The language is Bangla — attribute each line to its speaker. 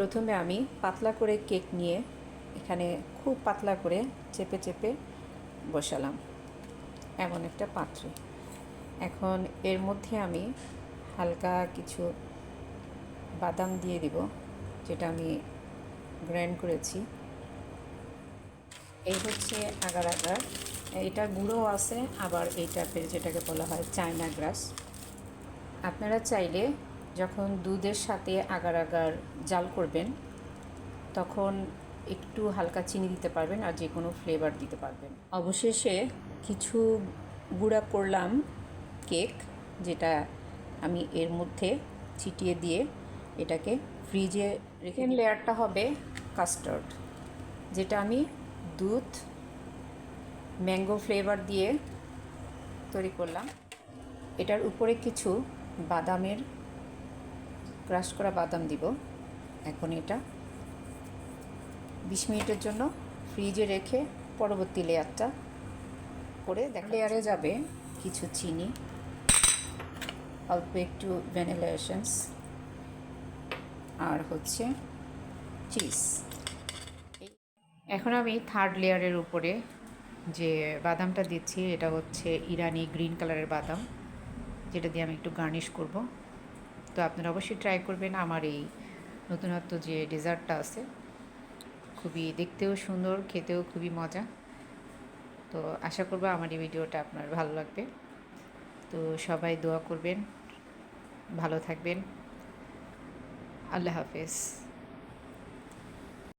Speaker 1: প্রথমে আমি পাতলা করে কেক নিয়ে এখানে খুব পাতলা করে চেপে চেপে বসালাম, এমন একটা পাত্রে। এখন এর মধ্যে আমি হালকা কিছু বাদাম দিয়ে দিব, যেটা আমি গ্রাইন্ড করেছি। এই হচ্ছে আগার আগার। এটা গুঁড়ো আছে, আবার এই টাইপের যেটাকে বলা হয় চায়না গ্রাস। আপনারা চাইলে যখন দুধের সাথে আগার আগার জাল করবেন তখন একটু হালকা চিনি দিতে পারবেন আর যে কোনো ফ্লেভার দিতে পারবেন। অবশেষে কিছু গুঁড়া করলাম কেক যেটা আমি এর মধ্যে ছিটিয়ে দিয়ে এটাকে ফ্রিজে রেখে লেয়ারটা হবে কাস্টার্ড যেটা আমি দুধ ম্যাঙ্গো ফ্লেভার দিয়ে তৈরি করলাম। এটার উপরে কিছু বাদামের ক্রাশ করা বাদাম দিব। এখন এটা বিশ মিনিটের জন্য ফ্রিজে রেখে পরবর্তী লেয়ারটা করে দেখ লেয়ারে যাবে কিছু চিনি, অল্প একটু ভ্যানিলা এসেন্স আর হচ্ছে চিজ। এখন আমি থার্ড লেয়ারের উপরে যে বাদামটা দিচ্ছি, এটা হচ্ছে ইরানি গ্রিন কালারের বাদাম, যেটা দিয়ে আমি একটু গার্নিশ করব। তো আপনারা অবশ্যই ট্রাই করবেন আমার এই নতুনত্ব যে ডেজার্টটা আছে। খুবই দেখতেও সুন্দর, খেতেও খুবই মজা। তো আশা করব আমার এই ভিডিওটা আপনার ভালো লাগবে। তো সবাই দোয়া করবেন, ভালো থাকবেন। আল্লাহ হাফেজ।